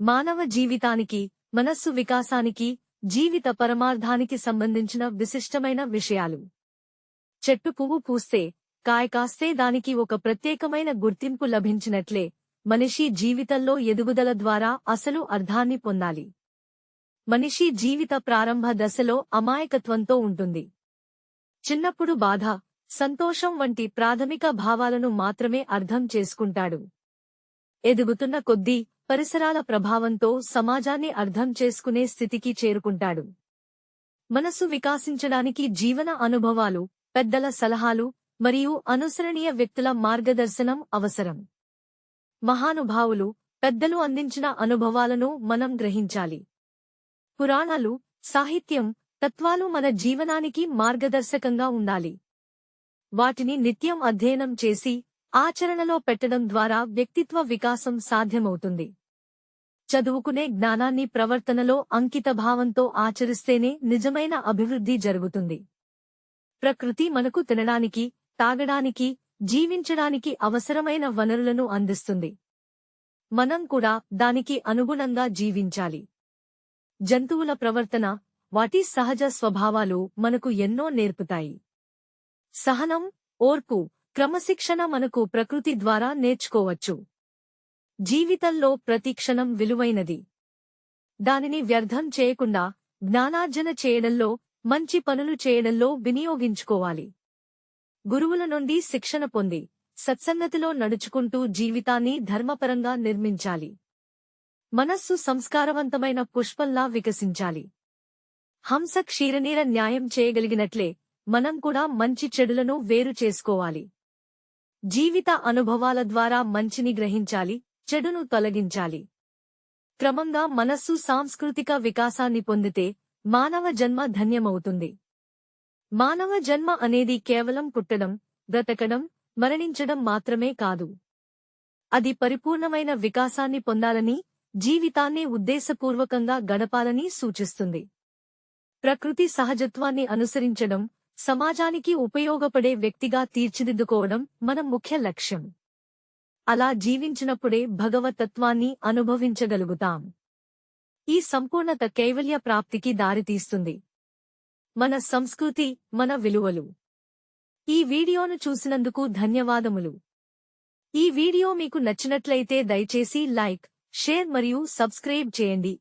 మానవ జీవితానికి మనస్సు వికాసానికి జీవిత పరమార్థానికి సంబంధించిన విశిష్టమైన విషయాలు. చెట్టు పువ్వు పూస్తే కాయ కాస్తే దానికి ఒక ప్రత్యేకమైన గుర్తింపు లభించినట్లే మనిషి జీవితంలో ఎదుగుదల ద్వారా అసలు అర్థాన్ని పొందాలి. మనిషి జీవిత ప్రారంభ దశలో అమాయకత్వంతో ఉంటుంది. చిన్నప్పుడు బాధ సంతోషం వంటి ప్రాథమిక భావాలను మాత్రమే అర్థం చేసుకుంటాడు. ఎదుగుతున్న కొద్దీ పరిసరాల ప్రభావంతో సమాజాన్ని అర్థం చేసుకునే స్థితికి చేరుకుంటాడు. మనసు వికాసించడానికి జీవన అనుభవాలు పెద్దల సలహాలు మరియు అనుసరణీయ వ్యక్తుల మార్గదర్శనం అవసరం. మహానుభావులు పెద్దలు అందించిన అనుభవాలను మనం గ్రహించాలి. పురాణాలు సాహిత్యం తత్వాలు మన జీవనానికి మార్గదర్శకంగా ఉండాలి. వాటిని నిత్యం అధ్యయనం చేసి ఆచరణలో పెట్టడం ద్వారా వ్యక్తిత్వ వికాసం సాధ్యమవుతుంది. చదువుకునే జ్ఞానాన్ని ప్రవర్తనలో అంకితభావంతో ఆచరిస్తేనే నిజమైన అభివృద్ధి జరుగుతుంది. ప్రకృతి మనకు తినడానికి తాగడానికి జీవించడానికి అవసరమైన వనరులను అందిస్తుంది. మనం కూడా దానికి అనుగుణంగా జీవించాలి. జంతువుల ప్రవర్తన వాటి సహజ స్వభావాలు మనకు ఎన్నో నేర్పుతాయి. సహనం ఓర్పు క్రమశిక్షణ మనకు ప్రకృతి ద్వారా నేర్చుకోవచ్చు. జీవితంలో ప్రతి క్షణం విలువైనది. దానిని వ్యర్థం చేయకుండా జ్ఞానార్జన చేయడంలో మంచి పనులు చేయడంలో వినియోగించుకోవాలి. గురువుల నుండి శిక్షణ పొంది సత్సంగతిలో నడుచుకుంటూ జీవితాన్ని ధర్మపరంగా నిర్మించాలి. మనస్సు సంస్కారవంతమైన పుష్పంలా వికసించాలి. హంస క్షీరనీర న్యాయం చేయగలిగినట్లే మనం కూడా మంచి చెడులను వేరు చేసుకోవాలి. జీవిత అనుభవాల ద్వారా మంచిని గ్రహించాలి చెడును తొలగించాలి. క్రమంగా మనస్సు సాంస్కృతిక వికాసాన్ని పొందితే మానవ జన్మ ధన్యమవుతుంది. మానవ జన్మ అనేది కేవలం పుట్టడం బ్రతకడం మరణించడం మాత్రమే కాదు. అది పరిపూర్ణమైన వికాసాన్ని పొందాలని జీవితాన్ని ఉద్దేశపూర్వకంగా గడపాలని సూచిస్తుంది. ప్రకృతి సహజత్వాన్ని అనుసరించడం సమాజానికి ఉపయోగపడే వ్యక్తిగా తీర్చిదిద్దుకోవడం మన ముఖ్య లక్ష్యం. అలా జీవించినప్పుడే భగవతత్వాన్ని అనుభవించగలుగుతాం. ఈ సంపూర్ణత కైవల్య ప్రాప్తికి దారితీస్తుంది. మన సంస్కృతి మన విలువలు. ఈ వీడియోను చూసినందుకు ధన్యవాదములు. ఈ వీడియో మీకు నచ్చినట్లయితే దయచేసి లైక్ షేర్ మరియు సబ్స్క్రైబ్ చేయండి.